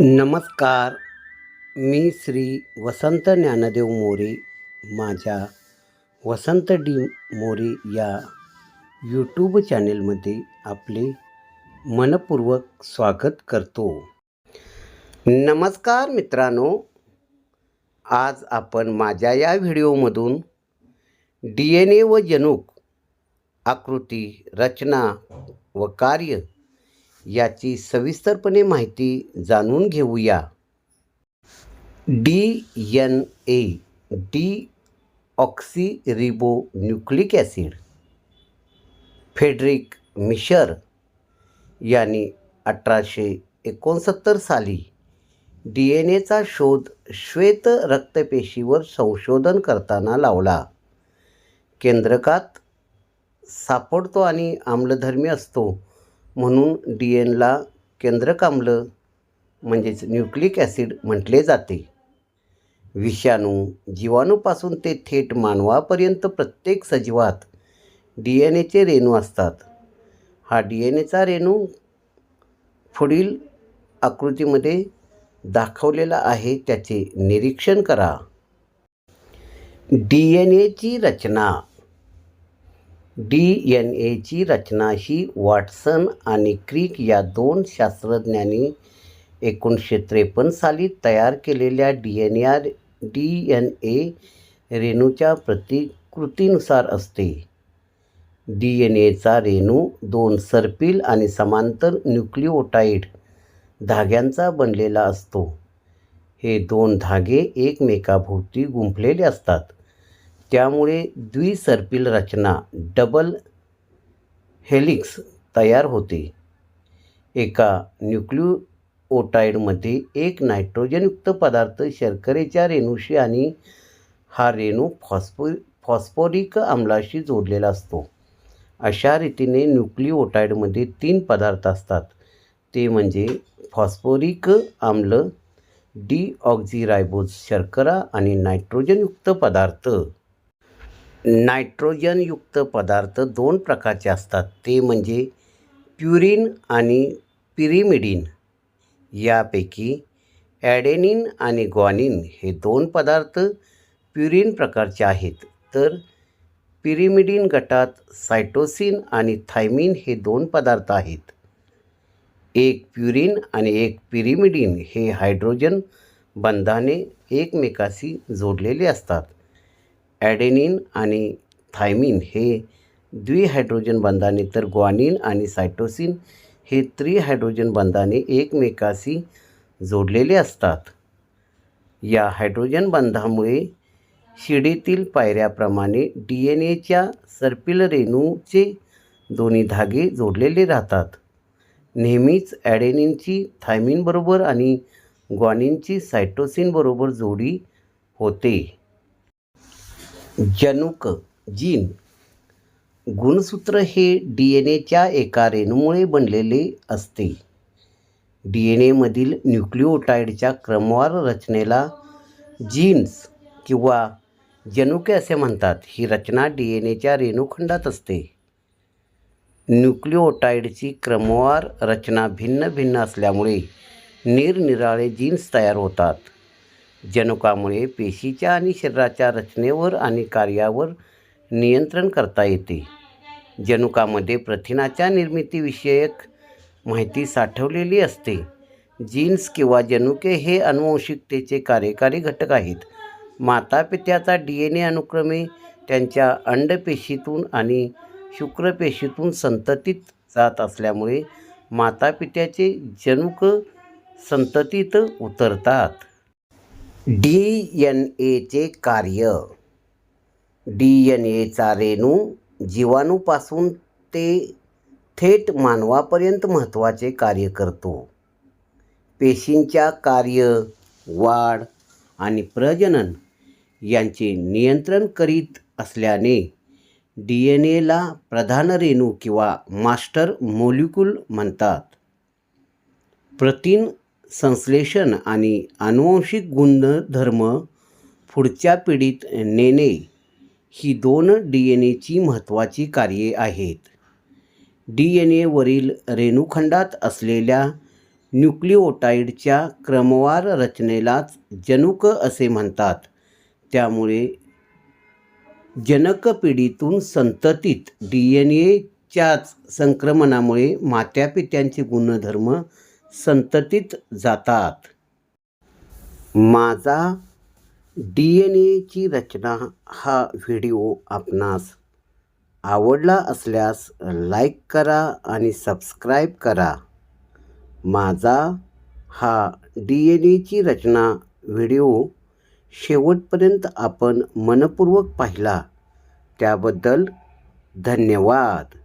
नमस्कार. मी श्री वसंत ज्ञानदेव मोरे. माझ्या वसंत डी मोरे या यूट्यूब चॅनेलमध्ये आपले मनपूर्वक स्वागत करतो. नमस्कार मित्रांनो. आज आपण माझ्या या व्हिडिओमधून डी एन ए व जनुक आकृती रचना व कार्य याची सविस्तरपणे माहिती जाणून घेऊया. D N A deoxyribonucleic acid Friedrich Miescher यांनी अठराशे एकोणसत्तर साली डी एन एचा शोध श्वेत रक्तपेशीवर संशोधन करताना लावला. केंद्रकात सापडतो आणि आम्लधर्मी असतो. म्हणून डी एनला केंद्रक म्हणजेच न्यूक्लिक ॲसिड म्हटले जाते. विषाणू जीवाणूपासून ते थेट मानवापर्यंत प्रत्येक सजीवात डी एन एचे रेणू असतात. हा डी एन एचा रेणू पुढील आकृतीमध्ये दाखवलेला आहे त्याचे निरीक्षण करा. डी एन एची रचना डी एन एची रचना ही वॉटसन आणि क्रिक या दोन शास्त्रज्ञांनी एकोणीसशे त्रेपन्न साली तयार केलेल्या D N R D N A रेणूच्या प्रतिकृतीनुसार असते. डी एन एचा रेणू दोन सर्पिल आणि समांतर न्यूक्लिओटाईड धाग्यांचा बनलेला असतो. हे दोन धागे एकमेकाभोवती गुंफलेले असतात. त्यामुळे द्विसर्पिल रचना डबल हेलिक्स तयार होते. एका न्यूक्लिओटाईडमध्ये एक नायट्रोजनयुक्त पदार्थ शर्करेच्या रेणूशी आणि हा रेणू फॉस्फो फॉस्फोरिक आम्लाशी जोडलेला असतो. अशा रीतीने न्यूक्लिओटाईडमध्ये तीन पदार्थ असतात. ते म्हणजे फॉस्फोरिक आम्ल डिऑक्झिरायबोज शर्करा आणि नायट्रोजनयुक्त पदार्थ. नायट्रोजनयुक्त पदार्थ दोन प्रकारचे असतात. ते म्हणजे प्युरिन आणि पिरिमिडिन. यापैकी ॲडेनिन आणि ग्वानिन हे दोन पदार्थ प्युरिन प्रकारचे आहेत. तर पिरिमिडिन गटात सायटोसिन आणि थायमिन हे दोन पदार्थ आहेत. एक प्युरिन आणि एक पिरिमिडिन हे हायड्रोजन बंधाने एकमेकाशी जोडलेले असतात. ॲडेनिन आणि थायमिन हे द्विहायड्रोजन बंधाने तर ग्वानिन आणि सायटोसिन हे त्रिहायड्रोजन बंधाने एकमेकाशी जोडलेले असतात. या हायड्रोजन बंधामुळे शिडीतील पायऱ्याप्रमाणे डी एन एच्या सर्पिल रेणूचे दोन्ही धागे जोडलेले राहतात. नेहमीच ॲडेनिनची थायमिनबरोबर आणि ग्वानिनची सायटोसिनबरोबर जोडी होते. जनुक जीन. गुणसूत्र हे डी एन एच्या एका रेणूमुळे बनलेले असते. डी एन एमधील न्यूक्लिओटाईडच्या क्रमवार रचनेला जीन्स किंवा जनुके असे म्हणतात. ही रचना डी एन एच्या रेणूखंडात असते. न्यूक्लिओटाईडची क्रमवार रचना भिन्न भिन्न असल्यामुळे निरनिराळे जीन्स तयार होतात. जनुकामुळे पेशीच्या आणि शरीराच्या रचनेवर आणि कार्यावर नियंत्रण करता येते. जनुकामध्ये प्रथिनाच्या निर्मितीविषयक माहिती साठवलेली असते. जीन्स किंवा जनुके हे अनुवंशिकतेचे कार्यकारी घटक आहेत. मातापित्याचा डी एन ए अनुक्रमे त्यांच्या अंडपेशीतून आणि शुक्रपेशीतून संततीत जात असल्यामुळे मातापित्याचे जनुक संततीत उतरतात. डी एन एचे कार्य. डी एन एचा रेणू जीवाणूपासून ते थेट मानवापर्यंत महत्त्वाचे कार्य करतो. पेशींच्या कार्य वाढ आणि प्रजनन यांचे नियंत्रण करीत असल्याने डी एन एला प्रधान रेणू किंवा मास्टर मोलिक्यूल म्हणतात. प्रथिन संश्लेषण आणि आनुवंशिक गुणधर्म पुढच्या पिढीत नेणे ही दोन डी एन एची महत्त्वाची कार्ये आहेत. डी एन एवरील रेणुखंडात असलेल्या न्यूक्लिओटाईडच्या क्रमवार रचनेलाच जनुक असे म्हणतात. त्यामुळे जनक पिढीतून संततीत डी एन एच्याच संक्रमणामुळे मात्यापित्यांचे गुणधर्म संततीत जातात. माझा डी एन एची रचना हा व्हिडिओ आपणास आवडला असल्यास लाईक करा आणि सबस्क्राईब करा. माझा हा डी एन एची रचना व्हिडिओ शेवटपर्यंत आपण मनपूर्वक पाहिला. त्याबद्दल धन्यवाद.